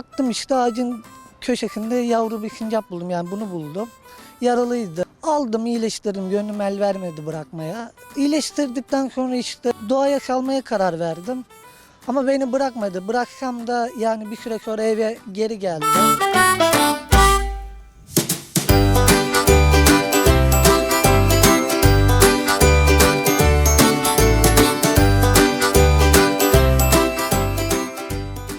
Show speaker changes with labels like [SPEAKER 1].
[SPEAKER 1] baktım işte ağacın köşesinde yavru bir sincap buldum yani bunu buldum. Yaralıydı. Aldım iyileştirdim gönlüm el vermedi bırakmaya. İyileştirdikten sonra işte doğaya kalmaya karar verdim. Ama beni bırakmadı. Bıraksam da yani bir süre sonra eve geri geldim.